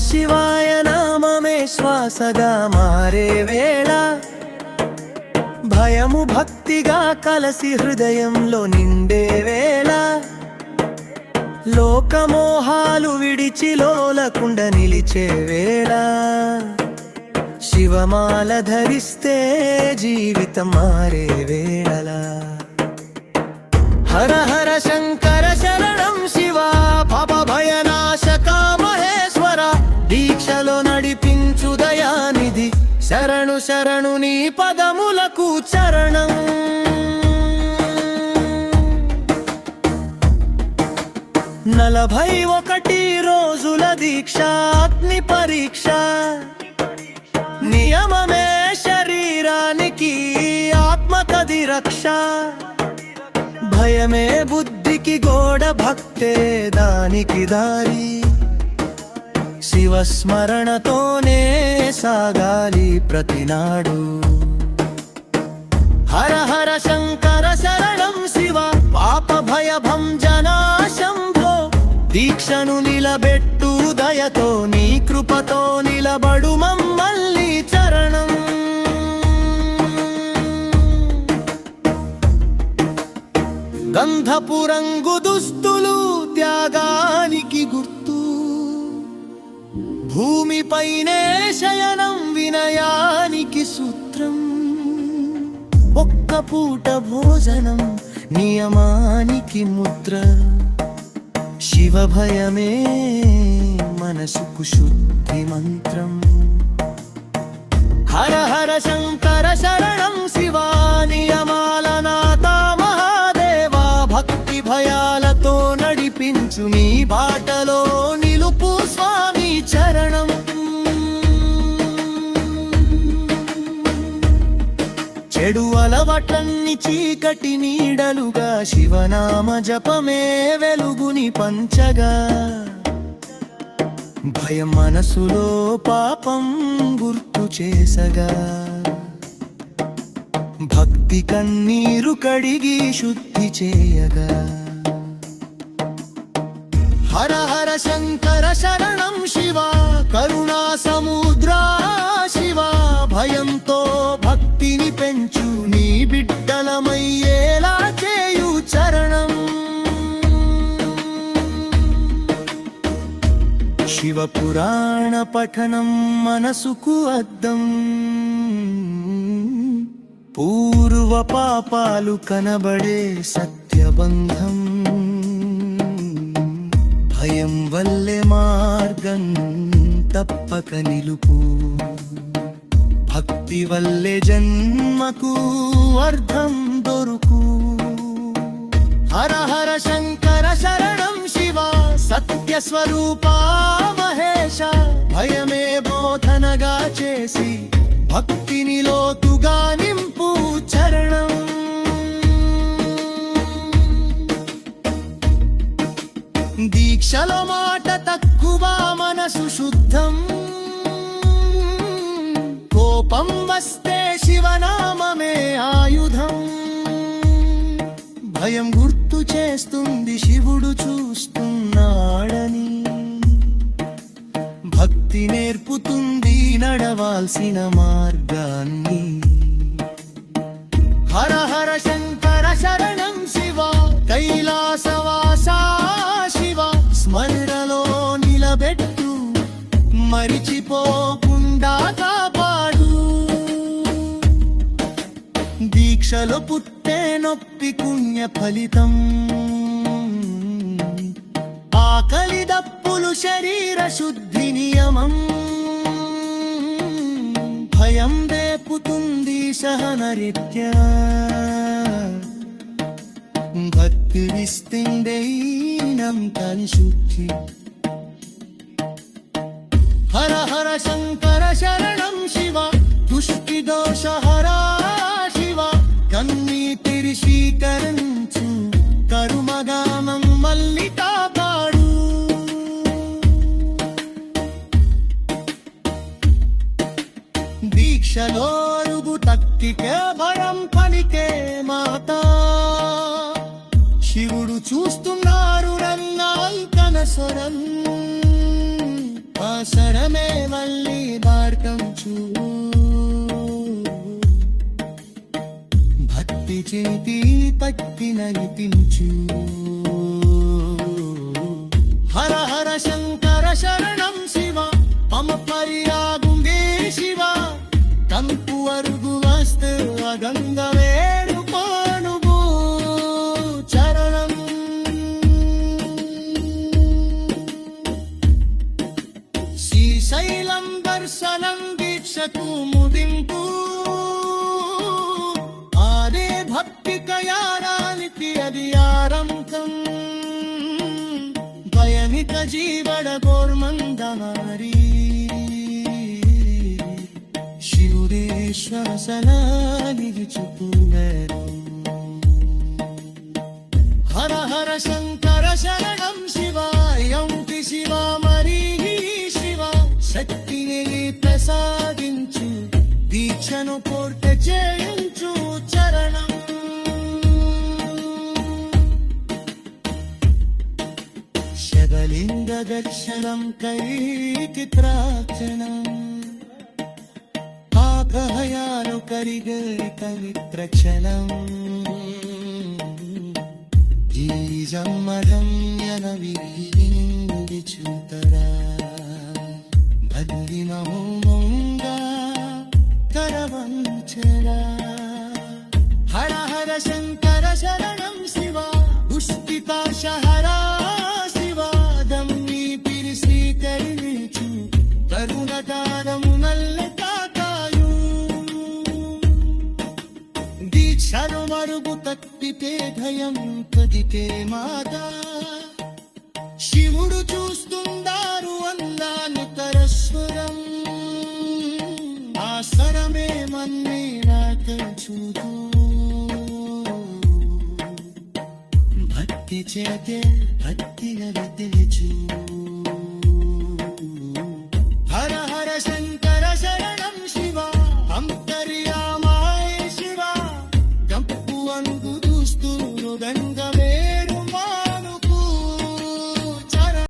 శివాయ నామమే శ్వాసగా మారే వేళ. భయము భక్తిగా కలసి హృదయంలో నిండే వేళ. లోకమోహాలు విడిచి లోలకుండ నిలిచే వేళ. శివమాల ధరిస్తే జీవితం మారే వేళలా. హర హర శంకర శరణం శివ శరణు శరణు నీ పదములకు చరణం. నలభై ఒకటి రోజుల దీక్ష అగ్ని పరీక్ష. నియమమే శరీరానికి ఆత్మకది రక్ష. భయమే బుద్ధికి గోడ భక్తే దానికి దారి. శివస్మరణతోనే సాగాలి ప్రతినాడు. హర హర శంకర శరణం శివ పాప భయ భంజనా దీక్షను నిలబెట్టు దయతో నీ కృపతో నిలబడు మమ్మల్ని చరణం. గంధపురంగు దుస్తులు భూమిపైనే శయనం వినయానికి సూత్రం. ఒక్క పూట భోజనం నియమానికి ముద్ర. శివ భయమే మనసుకు శుద్ధి మంత్రం. హర హర శంకర శరణం శివా నియమాల నాథ మహాదేవా. భక్తి భయాలతో నడిపించు మీ బాటలోని చెడు చీకటి నీడలుగా శివనామ జపమే వెలుగుని పంచగా. భయం మనసులో పాపం గుర్తు చేసగా. భక్తి కన్నీరు కడిగి శుద్ధి చేయగా. శివ పురాణ పఠనం మనసుకు అద్దం. పూర్వ పాపాలు కనబడే సత్యబంధం. భయం వల్లే మార్గం తప్పక నిలుపు. భక్తి వల్లే జన్మకు అర్థం దొరుకు. హర హర శంకర శరణం శివ సత్య భక్తిని లోతుగా నింపు చరణం. దీక్షల మాట తక్కువ మనసు శుద్ధం. కోపం వస్తే శివనామమే ఆయుధం. భయం గుర్తు చేస్తుంది శివుడు చూస్తున్నాడని. భక్తి నేర్పుతు నడవాల్సిన మార్గాన్ని. హర హర శంకర శరణం శివ కైలాసవాసా శివ స్మరణలో నిలబెట్టు మరిచిపోకుండా కాపాడు. దీక్షలో పుట్టే నొప్పి పుణ్య ఫలితం. ఆకలి దప్పులు శరీర శుద్ధి నియమం. హృదయం రేపుతుంది సహనరిత్య. భక్తి విస్తిండైనం తని శుద్ధి. హర హర శంకర శరణం శివ దుష్టి దోష హరా శివ కన్నీ తిరిశీకరణ దీక్షలోరుగు తక్కికే భయం పలికే మాత. శివుడు చూస్తున్నారు రన్నాయి కనసరం ఆసరమే మళ్ళీ మార్గం చూ. భక్తి చేతి పట్టి నడిపించు హర హర శంకర దర్శనం దీక్షకు ముదింపు. ఆరే భక్తి కయారానికి అది ఆరంభం. భయమిక జీవడ గోర్మందమారి శివుడేశ్వర సలానికి చుట్టూ హర హర శంకర శరణం శివాయం శివ పూర్త చేయించు చరణం. శబలింగ దర్శనం కైకి ప్రార్థనం పాపహయాలు కరిగే కవిత్రక్షణం జీజమ్మరమ్యన విరిగి తప్పితే భయం కదితే మాదా శివుడు చూస్తుందారు అందాన్ని తరస్వరం ఆసరమే మన్నే నాక చూడు భక్తి చేతే